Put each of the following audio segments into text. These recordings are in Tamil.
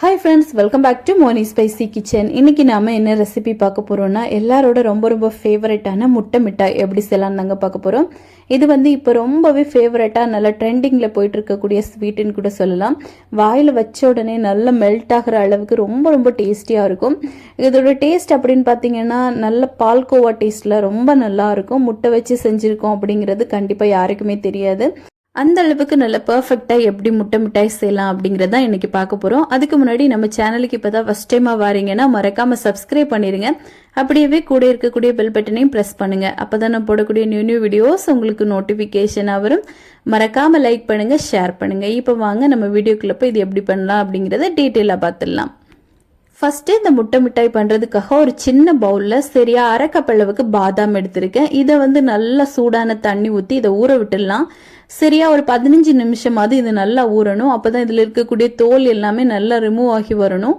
Hi friends welcome back to Moni spicy kitchen இன்னைக்கு நாம என்ன ரெசிபி பார்க்க போறோம்னா எல்லாரோட ரொம்ப ரொம்ப ஃபேவரட்டான முட்டை மிட்டாய் எப்படி செய்யலாம்னு தாங்க பார்க்க போறோம். இது வந்து இப்போ ரொம்பவே ஃபேவரட்டா நல்ல ட்ரெண்டிங்ல போயிட்டு இருக்கக்கூடிய ஸ்வீட்டுன்னு கூட சொல்லலாம். வாயில வச்ச உடனே நல்லா மெல்ட் ஆகிற அளவுக்கு ரொம்ப ரொம்ப டேஸ்டியா இருக்கும். இதோட டேஸ்ட் அப்படின்னு பார்த்தீங்கன்னா நல்ல பால்கோவா டேஸ்ட்ல ரொம்ப நல்லா இருக்கும். முட்டை வச்சு செஞ்சிருக்கோம் அப்படிங்கிறது கண்டிப்பா யாருக்குமே தெரியாது. அந்த அளவுக்கு நல்ல பர்ஃபெக்டாக எப்படி முட்டை மிட்டாய் செய்யலாம் அப்படிங்கிறத இன்னைக்கு பார்க்க போகிறோம் அதுக்கு முன்னாடி நம்ம சேனலுக்கு இப்போ தான் ஃபஸ்ட் டைமாக வாரீங்கன்னா மறக்காமல் சப்ஸ்கிரைப் பண்ணிடுங்க அப்படியே கூட இருக்கக்கூடிய பெல் பட்டனையும் ப்ரெஸ் பண்ணுங்க. அப்போ தான் நான் போடக்கூடிய நியூ நியூ வீடியோஸ் உங்களுக்கு நோட்டிஃபிகேஷனாக வரும். மறக்காமல் லைக் பண்ணுங்கள் ஷேர் பண்ணுங்கள் இப்போ வாங்க நம்ம வீடியோக்குள்ளே போய் இது எப்படி பண்ணலாம் அப்படிங்கிறத டீட்டெயிலாக பார்த்துடலாம். ஃபஸ்ட்டு இந்த முட்டை மிட்டாய் பண்ணுறதுக்காக ஒரு சின்ன பவுலில் சரியா அரை கப் அளவுக்கு பாதாம் எடுத்திருக்கேன். இதை வந்து நல்லா சூடான தண்ணி ஊற்றி இதை ஊற விட்டுடலாம். சரியா ஒரு பதினஞ்சு நிமிஷமாவது இது நல்லா ஊறணும். அப்போ தான் இதில் இருக்கக்கூடிய தோல் எல்லாமே நல்லா ரிமூவ் ஆகி வரணும்.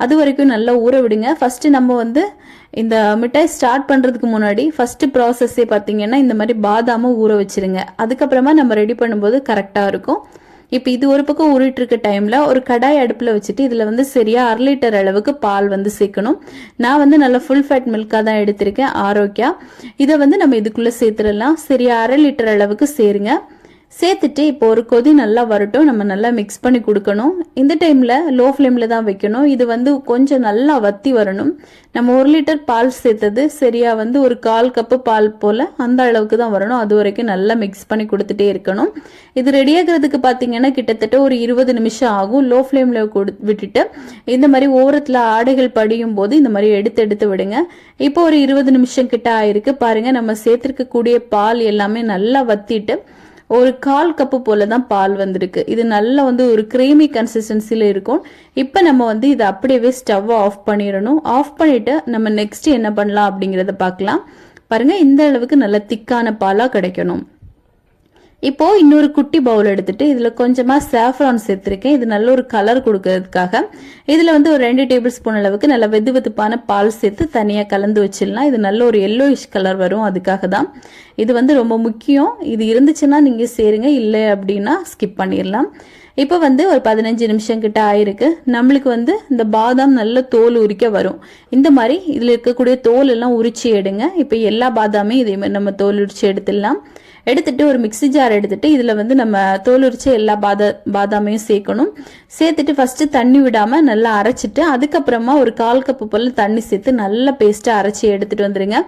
அது வரைக்கும் நல்லா ஊற விடுங்க. ஃபஸ்ட்டு நம்ம வந்து இந்த மிட்டாய் ஸ்டார்ட் பண்ணுறதுக்கு முன்னாடி ஃபஸ்ட்டு ப்ராசஸ்ஸே பார்த்தீங்கன்னா இந்த மாதிரி பாதாமை ஊற வச்சிருங்க. அதுக்கப்புறமா நம்ம ரெடி பண்ணும்போது கரெக்டாக இருக்கும். இப்போ இது ஒரு பக்கம் உருட்டு இருக்க டைமில் ஒரு கடாய் அடுப்பில் வச்சுட்டு இதில் வந்து சரியாக அரை லிட்டர் அளவுக்கு பால் வந்து சேர்க்கணும். நான் வந்து நல்லா ஃபுல் ஃபேட் மில்காக தான் எடுத்திருக்கேன் ஆரோக்கியா. இதை வந்து நம்ம இதுக்குள்ளே சேர்த்துடலாம். சரியா அரை லிட்டர் அளவுக்கு சேருங்க. சேர்த்துட்டு இப்போ ஒரு கொதி நல்லா வரட்டும். நம்ம நல்லா மிக்ஸ் பண்ணி கொடுக்கணும். இந்த டைமில் லோ ஃப்ளேமில் தான் வைக்கணும். இது வந்து கொஞ்சம் நல்லா வத்தி வரணும். நம்ம ஒரு லிட்டர் பால் சேர்த்தது சரியாக வந்து ஒரு கால் கப்பு பால் போல் அந்த அளவுக்கு தான் வரணும். அது வரைக்கும் நல்லா மிக்ஸ் பண்ணி கொடுத்துட்டே இருக்கணும். இது ரெடி ஆகிறதுக்கு பார்த்தீங்கன்னா கிட்டத்தட்ட ஒரு இருபது நிமிஷம் ஆகும். லோ ஃப்ளேமில் கொடு விட்டுட்டு இந்த மாதிரி ஓரத்தில் ஆடைகள் படியும் போது இந்த மாதிரி எடுத்து எடுத்து விடுங்க. இப்போ ஒரு இருபது நிமிஷம் கிட்ட ஆயிருக்கு. பாருங்கள் நம்ம சேர்த்துருக்கக்கூடிய பால் எல்லாமே நல்லா வத்திட்டு ஒரு கால் கப்பு போல தான் பால் வந்திருக்கு. இது நல்லா வந்து ஒரு கிரீமி கன்சிஸ்டன்சியில் இருக்கும். இப்போ நம்ம வந்து இதை அப்படியே ஸ்டவ்வை ஆஃப் பண்ணிடணும். ஆஃப் பண்ணிட்டு நம்ம நெக்ஸ்ட் என்ன பண்ணலாம் அப்படிங்கிறத பார்க்கலாம். பாருங்க இந்த அளவுக்கு நல்ல திக்கான பாலாக கிடைக்கணும். இப்போ இன்னொரு குட்டி பவுல் எடுத்துட்டு இதுல கொஞ்சமா சாஃப்ரான் சேர்த்திருக்கேன். இது நல்ல ஒரு கலர் கொடுக்கறதுக்காக. இதுல வந்து ஒரு ரெண்டு டேபிள் ஸ்பூன் அளவுக்கு நல்ல வெது வெதுப்பான பால் சேர்த்து தனியா கலந்து வச்சிடலாம். இது நல்ல ஒரு எல்லோயிஷ் கலர் வரும் அதுக்காக தான். இது வந்து ரொம்ப முக்கியம். இது இருந்துச்சுன்னா நீங்க சேருங்க. இல்லை அப்படின்னா ஸ்கிப் பண்ணிடலாம். இப்போ வந்து ஒரு பதினஞ்சு நிமிஷம் கிட்ட ஆயிருக்கு. நம்மளுக்கு வந்து இந்த பாதாம் நல்ல தோல் உரிக்க வரும். இந்த மாதிரி இதில் இருக்கக்கூடிய தோல் எல்லாம் உரிச்சு எடுங்க. இப்போ எல்லா பாதாமே இதே மாதிரி நம்ம தோல் உரிச்சு எடுத்துடலாம். எடுத்துட்டு ஒரு மிக்சி ஜார் எடுத்துட்டு இதில் வந்து நம்ம தோல் உரிச்ச எல்லா பாதா பாதாமையும் சேர்க்கணும். சேர்த்துட்டு ஃபர்ஸ்ட் தண்ணி விடாம நல்லா அரைச்சிட்டு அதுக்கப்புறமா ஒரு கால் கப்பு போல தண்ணி சேர்த்து நல்லா பேஸ்ட்டாக அரைச்சி எடுத்துட்டு வந்துருங்க.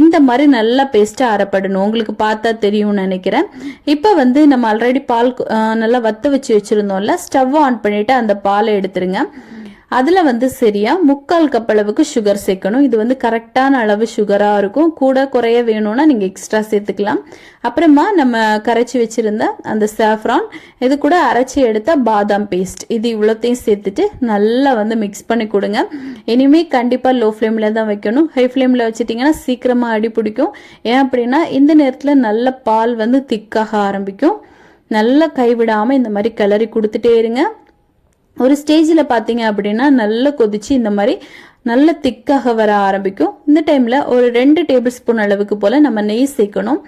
இந்த மாதிரி நல்லா பேஸ்ட்டாக அரைப்படணும். உங்களுக்கு பார்த்தா தெரியும்னு நினைக்கிறேன். இப்போ வந்து நம்ம ஆல்ரெடி பால் நல்லா வத்த வச்சு வச்சிருந்தோம்ல ஸ்டவ் ஆன் பண்ணிட்டு அந்த பாலை எடுத்துருங்க. அதில் வந்து சரியா முக்கால் கப் அளவுக்கு சுகர் சேர்க்கணும். இது வந்து கரெக்டான அளவு சுகராக இருக்கும். கூட குறைய வேணும்னா நீங்கள் எக்ஸ்ட்ரா சேர்த்துக்கலாம். அப்புறமா நம்ம கரைச்சி வச்சிருந்த அந்த சாஃப்ரான் இது கூட அரைச்சி எடுத்த பாதாம் பேஸ்ட் இது இவ்வளோத்தையும் சேர்த்துட்டு நல்லா வந்து மிக்ஸ் பண்ணி கொடுங்க. இனிமே கண்டிப்பாக லோ ஃப்ளேமில் தான் வைக்கணும். ஹை ஃப்ளேமில் வச்சுட்டிங்கன்னா சீக்கிரமாக அடி பிடிக்கும். ஏன் அப்படின்னா இந்த நேரத்தில் நல்ல பால் வந்து திக்காக ஆரம்பிக்கும். நல்லா கைவிடாமல் இந்த மாதிரி கிளறி கொடுத்துட்டே இருங்க. ஒரு ஸ்டேஜில் பார்த்தீங்க அப்படின்னா நல்லா கொதிச்சு இந்த மாதிரி நல்ல திக்காக வர ஆரம்பிக்கும். இந்த டைமில் ஒரு ரெண்டு டேபிள் ஸ்பூன் அளவுக்கு போல் நம்ம நெய் சேர்க்கணும்.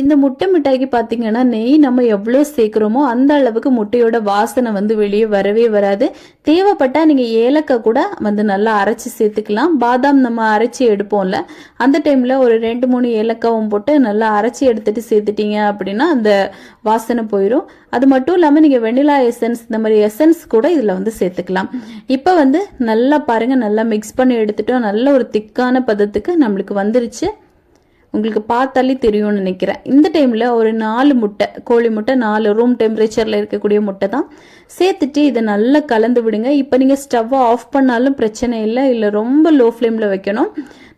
இந்த முட்டை மிட்டாய்க்கு பார்த்தீங்கன்னா நெய் நம்ம எவ்வளோ சேர்க்குறோமோ அந்த அளவுக்கு முட்டையோட வாசனை வந்து வெளியே வரவே வராது. தேவைப்பட்டால் நீங்கள் ஏலக்காய் கூட வந்து நல்லா அரைச்சி சேர்த்துக்கலாம். பாதாம் நம்ம அரைச்சி எடுப்போம்ல அந்த டைமில் ஒரு ரெண்டு மூணு ஏலக்காவும் போட்டு நல்லா அரைச்சி எடுத்துட்டு சேர்த்துட்டீங்க அப்படின்னா அந்த வாசனை போயிடும் அது மட்டும் இல்லாமல் நீங்கள் வெண்ணிலா எசன்ஸ் இந்த மாதிரி எசன்ஸ் கூட இதில் வந்து சேர்த்துக்கலாம். இப்போ வந்து நல்லா பாருங்கள் நல்லா மிக்ஸ் பண்ணி எடுத்துட்டோம். நல்ல ஒரு திக்கான பதத்துக்கு நம்மளுக்கு வந்துருச்சு. உங்களுக்கு பார்த்தாலே தெரியும்னு நினைக்கிறேன். இந்த டைமில் ஒரு நாலு முட்டை கோழி முட்டை நாலு ரூம் டெம்பரேச்சரில் இருக்கக்கூடிய முட்டை தான். சேர்த்துட்டு இதை நல்லா கலந்து விடுங்க. இப்போ நீங்கள் ஸ்டவ்வை ஆஃப் பண்ணாலும் பிரச்சனை இல்லை. இல்லை ரொம்ப லோ ஃப்ளேமில் வைக்கணும்.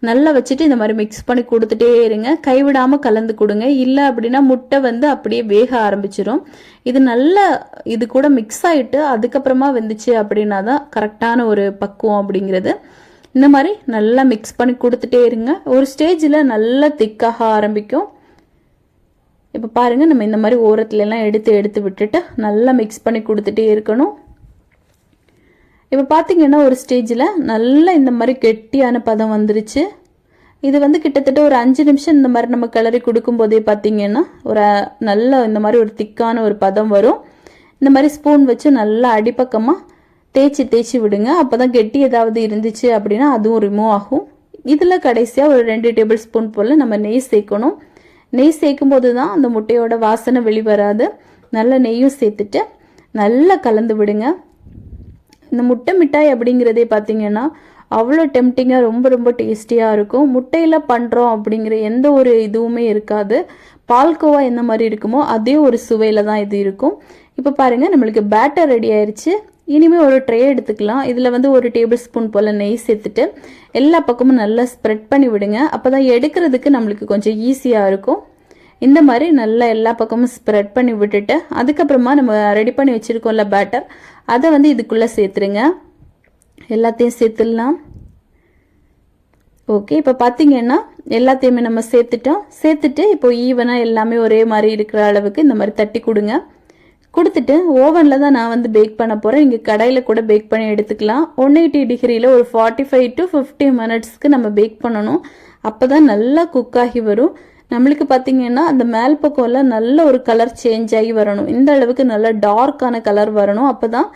நல்லா வச்சுட்டு இந்த மாதிரி மிக்ஸ் பண்ணி கொடுத்துட்டே இருங்க. கைவிடாமல் கலந்து கொடுங்க. இல்லை அப்படின்னா முட்டை வந்து அப்படியே வேக ஆரம்பிச்சிடும் இது நல்லா இது கூட மிக்ஸ் ஆகிட்டு அதுக்கப்புறமா வெந்துச்சு அப்படின்னா தான் கரெக்டான ஒரு பக்குவம் அப்படிங்கிறது. இந்த மாதிரி நல்லா மிக்ஸ் பண்ணி கொடுத்துட்டே இருங்க. ஒரு ஸ்டேஜில் நல்லா திக்காக ஆரம்பிக்கும். இப்போ பாருங்கள் நம்ம இந்த மாதிரி ஓரத்துலலாம் எடுத்து எடுத்து விட்டுட்டு நல்லா மிக்ஸ் பண்ணி கொடுத்துட்டே இருக்கணும். இப்போ பார்த்தீங்கன்னா ஒரு ஸ்டேஜில் நல்லா இந்த மாதிரி கெட்டியான பதம் வந்துருச்சு. இது வந்து கிட்டத்தட்ட ஒரு அஞ்சு நிமிஷம் இந்த மாதிரி நம்ம கிளறி கொடுக்கும்போதே பார்த்தீங்கன்னா ஒரு நல்ல இந்த மாதிரி ஒரு திக்கான ஒரு பதம் வரும். இந்த மாதிரி ஸ்பூன் வச்சு நல்லா அடிப்பக்கமாக தேய்ச்சி தேய்ச்சி விடுங்க. அப்போ தான் கெட்டி ஏதாவது இருந்துச்சு அப்படின்னா அதுவும் ரிமூவ் ஆகும். இதில் கடைசியாக ஒரு ரெண்டு டேபிள் ஸ்பூன் போல் நம்ம நெய் சேர்க்கணும். நெய் சேர்க்கும் போது தான் அந்த முட்டையோட வாசனை வெளிவராது. நல்ல நெய்யும் சேர்த்துட்டு நல்லா கலந்து விடுங்க. இந்த முட்டை மிட்டாய் அப்படிங்கிறதே பார்த்தீங்கன்னா அவ்வளோ டெம்டிங்காக ரொம்ப ரொம்ப டேஸ்டியாக இருக்கும். முட்டையில் பண்ணுறோம் அப்படிங்கிற எந்த ஒரு இதுவுமே இருக்காது. பால்கோவா எந்த மாதிரி இருக்குமோ அதே ஒரு சுவையில் தான் இது இருக்கும். இப்போ பாருங்கள் நம்மளுக்கு பேட்டர் ரெடி ஆயிடுச்சு இனிமேல் ஒரு ட்ரே எடுத்துக்கலாம். இதில் வந்து ஒரு டேபிள் ஸ்பூன் போல் நெய் சேர்த்துட்டு எல்லா பக்கமும் நல்லா ஸ்ப்ரெட் பண்ணி விடுங்க. அப்போ தான் எடுக்கிறதுக்கு நம்மளுக்கு கொஞ்சம் ஈஸியாக இருக்கும். இந்த மாதிரி நல்லா எல்லா பக்கமும் ஸ்ப்ரெட் பண்ணி விட்டுட்டு அதுக்கப்புறமா நம்ம ரெடி பண்ணி வச்சுருக்கோம்ல பேட்டர் அதை வந்து இதுக்குள்ளே சேர்த்துருங்க. எல்லாத்தையும் சேர்த்துடலாம். ஓகே இப்போ பார்த்தீங்கன்னா எல்லாத்தையுமே நம்ம சேர்த்துட்டோம். சேர்த்துட்டு இப்போ ஈவனாக எல்லாமே ஒரே மாதிரி இருக்கிற அளவுக்கு இந்த மாதிரி தட்டி கொடுங்க. கொடுத்துட்டு ஓவனில் தான் நான் வந்து பேக் பண்ண போகிறேன் இங்கே கடையில் கூட பேக் பண்ணி எடுத்துக்கலாம். ஒன் எயிட்டி டிகிரியில் ஒரு ஃபார்ட்டி ஃபைவ் டு ஃபிஃப்டி மினிட்ஸ்க்கு நம்ம பேக் பண்ணணும். அப்போ தான் நல்லா குக் ஆகி வரும். நம்மளுக்கு பார்த்தீங்கன்னா அந்த மேல் பக்கம்லாம் நல்ல ஒரு கலர் சேஞ்ச் ஆகி வரணும். இந்த அளவுக்கு நல்ல டார்க்கான கலர் வரணும். அப்போ தான்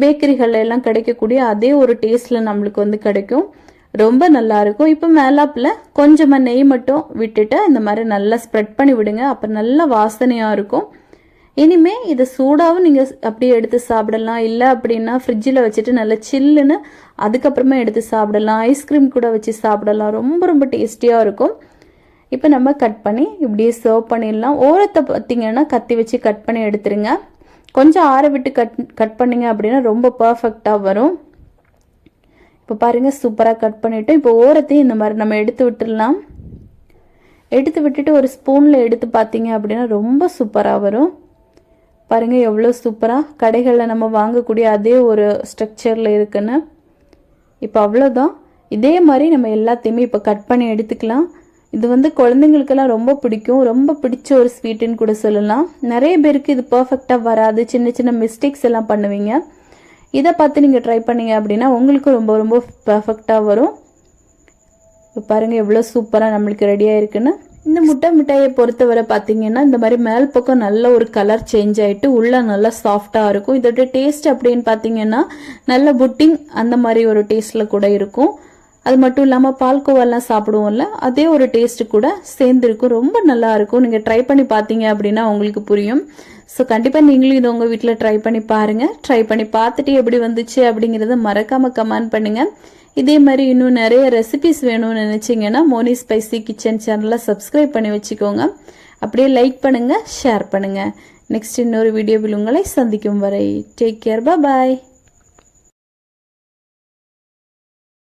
பேக்கரிகளில் எல்லாம் கிடைக்கக்கூடிய அதே ஒரு டேஸ்ட்டில் நம்மளுக்கு வந்து கிடைக்கும். ரொம்ப நல்லா இருக்கும். இப்போ மேலாப்பில் கொஞ்சமாக நெய் மட்டும் விட்டுட்டு இந்த மாதிரி நல்லா ஸ்ப்ரெட் பண்ணி விடுங்க. அப்போ நல்ல வாசனையாக இருக்கும். இனிமே இதை சூடாகவும் நீங்கள் அப்படியே எடுத்து சாப்பிடலாம். இல்லை அப்படின்னா ஃப்ரிட்ஜில் வச்சுட்டு நல்லா சில்லுன்னு அதுக்கப்புறமா எடுத்து சாப்பிடலாம். ஐஸ்கிரீம் கூட வச்சு சாப்பிடலாம். ரொம்ப ரொம்ப டேஸ்டியாக இருக்கும். இப்போ நம்ம கட் பண்ணி இப்படியே சர்வ் பண்ணிடலாம். ஓரத்தை பார்த்தீங்கன்னா கத்தி வச்சு கட் பண்ணி எடுத்துருங்க. கொஞ்சம் ஆற விட்டு கட் கட் பண்ணிங்க அப்படின்னா ரொம்ப பர்ஃபெக்டாக வரும். இப்போ பாருங்கள் சூப்பராக கட் பண்ணிவிட்டு இப்போ ஓரத்தையும் இந்த மாதிரி நம்ம எடுத்து விட்டுடலாம். எடுத்து விட்டுட்டு ஒரு ஸ்பூனில் எடுத்து பார்த்தீங்க அப்படின்னா ரொம்ப சூப்பராக வரும். பாருங்கள் எவ்வளோ சூப்பராக கடைகளில் நம்ம வாங்கக்கூடிய அதே ஒரு ஸ்ட்ரக்சரில் இருக்குன்னு. இப்போ அவ்வளோதான் இதே மாதிரி நம்ம எல்லாத்தையுமே இப்போ கட் பண்ணி எடுத்துக்கலாம். இது வந்து குழந்தைங்களுக்கெல்லாம் ரொம்ப பிடிக்கும். ரொம்ப பிடிச்ச ஒரு ஸ்வீட்டுன்னு கூட சொல்லலாம். நிறைய பேருக்கு இது பர்ஃபெக்டாக வராது. சின்ன சின்ன மிஸ்டேக்ஸ் எல்லாம் பண்ணுவீங்க. இதை பார்த்து நீங்கள் ட்ரை பண்ணீங்க அப்படின்னா உங்களுக்கும் ரொம்ப ரொம்ப பர்ஃபெக்டாக வரும். இப்போ பாருங்கள் எவ்வளோ சூப்பராக நம்மளுக்கு ரெடியாக இருக்குன்னு இந்த முட்டை மிட்டாயை பொறுத்தவரை பார்த்தீங்கன்னா இந்த மாதிரி மேல் பக்கம் நல்ல ஒரு கலர் சேஞ்ச் ஆகிட்டு உள்ளே நல்லா சாஃப்டாக இருக்கும். இதோட டேஸ்ட் அப்படின்னு பார்த்தீங்கன்னா நல்ல புட்டிங் அந்த மாதிரி ஒரு டேஸ்ட்டில் கூட இருக்கும். அது மட்டும் இல்லாமல் பால்கோவாலாம் சாப்பிடுவோம்ல அதே ஒரு டேஸ்ட் கூட சேர்ந்துருக்கும். ரொம்ப நல்லா இருக்கும். நீங்கள் ட்ரை பண்ணி பார்த்தீங்க அப்படின்னா உங்களுக்கு புரியும். ஸோ கண்டிப்பாக நீங்களும் இதை உங்கள் வீட்டில் ட்ரை பண்ணி பாருங்கள் ட்ரை பண்ணி பார்த்துட்டு எப்படி வந்துச்சு அப்படிங்கிறத மறக்காமல் கமெண்ட் பண்ணுங்கள் இதே மாதிரி இன்னும் நிறைய ரெசிபிஸ் வேணும்னு நினச்சிங்கன்னா மோனி ஸ்பைசி கிச்சன் சேனலை சப்ஸ்கிரைப் பண்ணி வச்சுக்கோங்க. அப்படியே லைக் பண்ணுங்கள் ஷேர் பண்ணுங்கள் நெக்ஸ்ட் இன்னொரு வீடியோவில் உங்களை சந்திக்கும் வரை டேக் கேர் பாய்